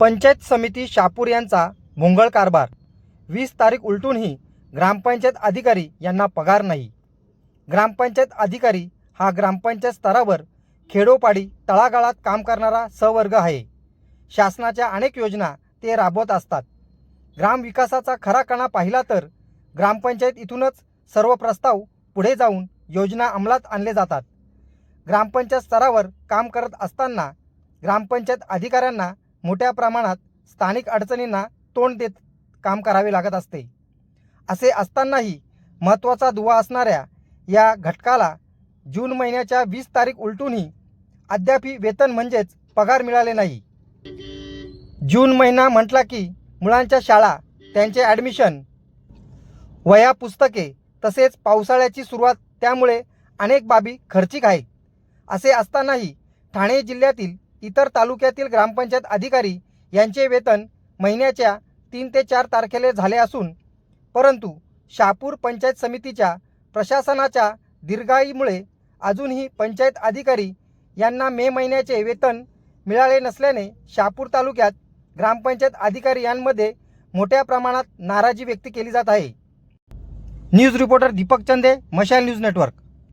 पंचायत समिती शापूर यांचा भोंगळ कारभार. वीस तारीख उलटूनही ग्रामपंचायत अधिकारी यांना पगार नाही. ग्रामपंचायत अधिकारी हा ग्रामपंचायत स्तरावर खेडोपाडी तळागाळात काम करणारा सवर्ग आहे. शासनाच्या अनेक योजना ते राबवत असतात. ग्रामविकासाचा खरा कणा पाहिला तर ग्रामपंचायत इथूनच सर्व प्रस्ताव पुढे जाऊन योजना अंमलात आणले जातात. ग्रामपंचायत स्तरावर काम करत असताना ग्रामपंचायत अधिकाऱ्यांना मोठ्या प्रमाणात स्थानिक अडचणींना तोंड देत काम करावे लागत असते. असे असतानाही महत्त्वाचा दुवा असणाऱ्या या घटकाला जून महिन्याच्या वीस तारीख उलटूनही अद्यापही वेतन म्हणजेच पगार मिळाले नाही. जून महिना म्हटला की मुलांच्या शाळा त्यांचे ॲडमिशन वया पुस्तके तसेच पावसाळ्याची सुरुवात त्यामुळे अनेक बाबी खर्चिक आहेत. असे असतानाही ठाणे जिल्ह्यातील इतर तालुक्यातील ग्रामपंचायत अधिकारी यांचे वेतन महिन्याच्या तीन ते चार तारखेला झाले असून परंतु शहापूर पंचायत समितीच्या प्रशासनाच्या दीर्घाईमुळे अजूनही पंचायत अधिकारी यांना मे महिन्याचे वेतन मिळाले नसल्याने शहापूर तालुक्यात ग्रामपंचायत अधिकारी यांमध्ये मोठ्या प्रमाणात नाराजी व्यक्त केली जात आहे. न्यूज रिपोर्टर दीपक चंदे मशाल न्यूज नेटवर्क.